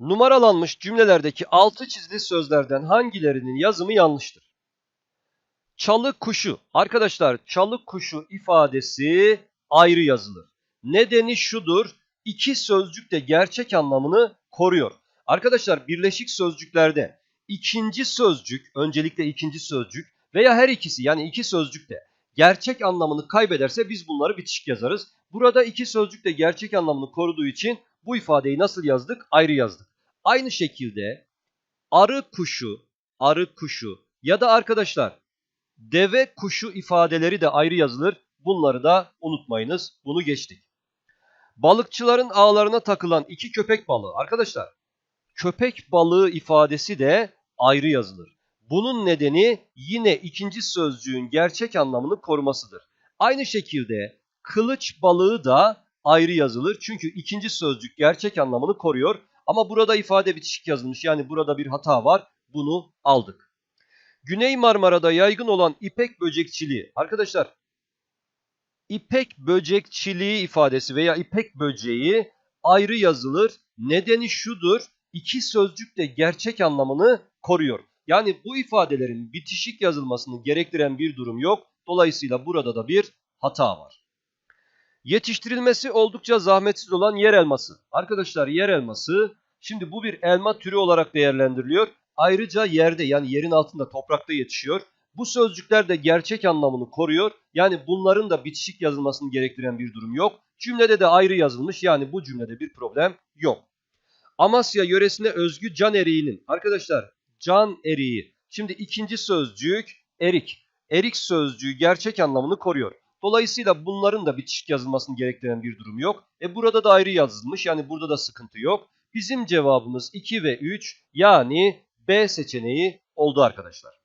Numaralanmış cümlelerdeki altı çizili sözlerden hangilerinin yazımı yanlıştır? Çalı kuşu. Arkadaşlar çalı kuşu ifadesi ayrı yazılır. Nedeni şudur. İki sözcük de gerçek anlamını koruyor. Arkadaşlar birleşik sözcüklerde ikinci sözcük, öncelikle ikinci sözcük veya her ikisi yani iki sözcük de gerçek anlamını kaybederse biz bunları bitişik yazarız. Burada iki sözcük de gerçek anlamını koruduğu için bu ifadeyi nasıl yazdık? Ayrı yazdık. Aynı şekilde arı kuşu, arı kuşu ya da arkadaşlar deve kuşu ifadeleri de ayrı yazılır. Bunları da unutmayınız. Bunu geçtik. Balıkçıların ağlarına takılan iki köpek balığı. Arkadaşlar köpek balığı ifadesi de ayrı yazılır. Bunun nedeni yine ikinci sözcüğün gerçek anlamını korumasıdır. Aynı şekilde kılıç balığı da ayrı yazılır. Çünkü ikinci sözcük gerçek anlamını koruyor. Ama burada ifade bitişik yazılmış. Yani burada bir hata var. Bunu aldık. Güney Marmara'da yaygın olan ipek böcekçiliği. Arkadaşlar ipek böcekçiliği ifadesi veya ipek böceği ayrı yazılır. Nedeni şudur. İki sözcük de gerçek anlamını koruyor. Yani bu ifadelerin bitişik yazılmasını gerektiren bir durum yok. Dolayısıyla burada da bir hata var. Yetiştirilmesi oldukça zahmetsiz olan yer elması. Arkadaşlar yer elması şimdi bu bir elma türü olarak değerlendiriliyor. Ayrıca yerde yani yerin altında toprakta yetişiyor. Bu sözcükler de gerçek anlamını koruyor. Yani bunların da bitişik yazılmasını gerektiren bir durum yok. Cümlede de ayrı yazılmış yani bu cümlede bir problem yok. Amasya yöresine özgü can eriğinin arkadaşlar can eriği. Şimdi ikinci sözcük erik. Erik sözcüğü gerçek anlamını koruyor. Dolayısıyla bunların da bitişik yazılmasını gerektiren bir durum yok. E burada da ayrı yazılmış yani burada da sıkıntı yok. Bizim cevabımız 2 ve 3 yani B seçeneği oldu arkadaşlar.